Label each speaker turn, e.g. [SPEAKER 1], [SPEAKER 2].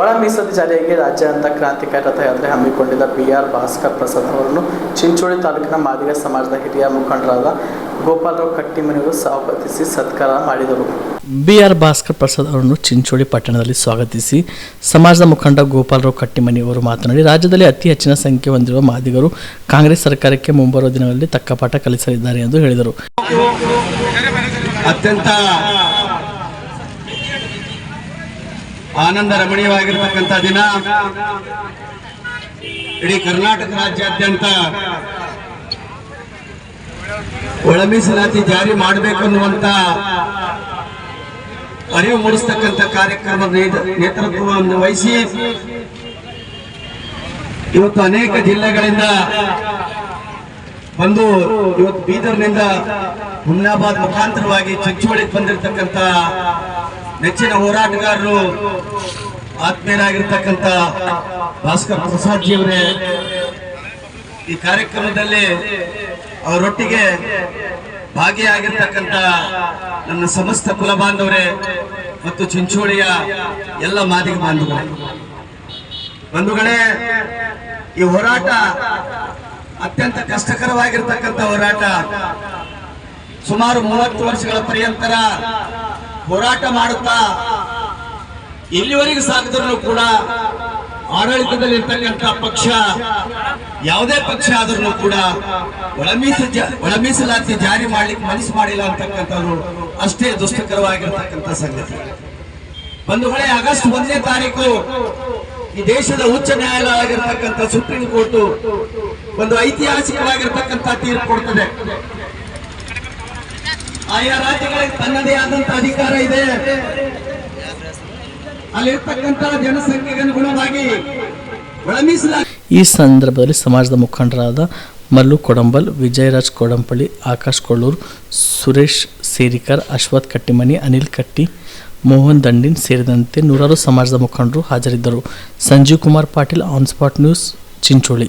[SPEAKER 1] ಒಳ ಮೀಸಲು ಜಾರಿಯಾಗಿ ರಾಜ್ಯಾದ್ಯಂತ ಕ್ರಾಂತಿಕಾರಿ ರಥಯಾತ್ರೆ ಹಮ್ಮಿಕೊಂಡಿದ್ದ ಬಿ ಆರ್ ಭಾಸ್ಕರ್ ಪ್ರಸಾದ್ ಅವರನ್ನು ಚಿಂಚೋಳಿ ತಾಲೂಕಿನ ಮಾದಿಗ ಸಮಾಜದ ಹಿರಿಯ ಮುಖಂಡರಾದ ಗೋಪಾಲರಾವ್ ಕಟ್ಟಿಮನಿಯವರು ಸ್ವಾಗತಿಸಿ ಸತ್ಕಾರ ಮಾಡಿದರು. ಬಿ ಆರ್ ಭಾಸ್ಕರ್ ಪ್ರಸಾದ್ ಅವರನ್ನು ಚಿಂಚೋಳಿ ಪಟ್ಟಣದಲ್ಲಿ ಸ್ವಾಗತಿಸಿ ಸಮಾಜದ ಮುಖಂಡ ಗೋಪಾಲರಾವ್ ಕಟ್ಟಿಮನಿಯವರು ಮಾತನಾಡಿ ರಾಜ್ಯದಲ್ಲಿ ಅತಿ ಹೆಚ್ಚಿನ ಸಂಖ್ಯೆ ಹೊಂದಿರುವ ಮಾದಿಗರು ಕಾಂಗ್ರೆಸ್ ಸರ್ಕಾರಕ್ಕೆ ಮುಂಬರುವ ದಿನಗಳಲ್ಲಿ ತಕ್ಕ ಪಾಠ ಕಲಿಸಲಿದ್ದಾರೆ ಎಂದು ಹೇಳಿದರು.
[SPEAKER 2] ಅತ್ಯಂತ ಆನಂದ ರಮಣೀಯವಾಗಿರ್ತಕ್ಕಂಥ ದಿನ. ಇಡೀ ಕರ್ನಾಟಕ ರಾಜ್ಯಾದ್ಯಂತ ಒಳ ಮೀಸಲಾತಿ ಜಾರಿ ಮಾಡಬೇಕು ಅನ್ನುವಂತ ಅರಿವು ಮೂಡಿಸ್ತಕ್ಕಂಥ ಕಾರ್ಯಕ್ರಮದ ನೇತ- ನೇತೃತ್ವವನ್ನು ವಹಿಸಿ, ಇವತ್ತು ಅನೇಕ ಜಿಲ್ಲೆಗಳಿಂದ ಬಂದು ಇವತ್ತು ಬೀದರ್ನಿಂದ ಹುಮ್ನಾಬಾದ್ ಮುಖಾಂತರವಾಗಿ ಚಿಂಚೋಳಿಗೆ ಬಂದಿರತಕ್ಕಂತ ನೆಚ್ಚಿನ ಹೋರಾಟಗಾರರು ಆತ್ಮೀಯರಾಗಿರ್ತಕ್ಕಂಥ ಭಾಸ್ಕರ್ ಪ್ರಸಾದ್ ಜಿ ಈ ಕಾರ್ಯಕ್ರಮದಲ್ಲಿ ಅವರೊಟ್ಟಿಗೆ ಭಾಗಿಯಾಗಿರ್ತಕ್ಕಂಥ ನನ್ನ ಸಮಸ್ತ ಕುಲ ಬಾಂಧವರೇ ಮತ್ತು ಚಿಂಚೋಳಿಯ ಎಲ್ಲ ಮಾದಿಗ ಬಾಂಧವರೇ. ಬಂಧುಗಳೇ, ಈ ಹೋರಾಟ ಅತ್ಯಂತ ಕಷ್ಟಕರವಾಗಿರ್ತಕ್ಕಂಥ ಹೋರಾಟ ಸುಮಾರು ಮೂವತ್ತು ವರ್ಷಗಳ ಪರ್ಯಂತರ ಹೋರಾಟ ಮಾಡುತ್ತಾ ಇಲ್ಲಿವರೆಗೂ ಸಾಗಿದ್ರು ಕೂಡ ಆಡಳಿತದಲ್ಲಿ ಇರ್ತಕ್ಕಂಥ ಪಕ್ಷ, ಯಾವುದೇ ಪಕ್ಷ ಆದ್ರೂ ಕೂಡ ಒಳಮೀಸ ಒಳಮೀಸಲಾತಿ ಜಾರಿ ಮಾಡ್ಲಿಕ್ಕೆ ಮನಸ್ಸು ಮಾಡಿಲ್ಲ ಅಂತಕ್ಕಂಥದ್ದು ಅಷ್ಟೇ ದುಷ್ಟಕರವಾಗಿರ್ತಕ್ಕಂಥ ಸಂಗತಿ. ಬಂಧುಗಳೇ ಆಗಸ್ಟ್ ಒಂದನೇ ತಾರೀಕು ಈ ದೇಶದ ಉಚ್ಚ ನ್ಯಾಯಾಲಯ ಆಗಿರ್ತಕ್ಕಂಥ ಸುಪ್ರೀಂ ಕೋರ್ಟ್ ಒಂದು ಐತಿಹಾಸಿಕವಾಗಿರ್ತಕ್ಕಂಥ ತೀರ್ಪು ಕೊಡ್ತದೆ. ಆಯಾ ರಾಜ್ಯಗಳಿಗೆ ತನ್ನದೇ ಆದಂತ ಅಧಿಕಾರ ಇದೆ. ಅಲ್ಲಿರ್ತಕ್ಕಂತ ಜನಸಂಖ್ಯೆಗೆ ಅನುಗುಣವಾಗಿ
[SPEAKER 1] ಈ ಸಂದರ್ಭದಲ್ಲಿ ಸಮಾಜದ ಮುಖಂಡರಾದ ಮಲ್ಲು ಕೊಡಂಬಲ್, ವಿಜಯರಾಜ್ ಕೊಡಂಪಳ್ಳಿ, ಆಕಾಶ್ ಕೊಳ್ಳೂರ್, ಸುರೇಶ್ ಸೇರಿಕರ್, ಅಶ್ವಥ್ ಕಟ್ಟಿಮನಿ, ಅನಿಲ್ ಕಟ್ಟಿ, ಮೋಹನ್ ದಂಡಿನ್ ಸೇರಿದಂತೆ ನೂರಾರು ಸಮಾಜದ ಮುಖಂಡರು ಹಾಜರಿದ್ದರು. Sanjeev Kumar Patil, on spot news, Chincholi.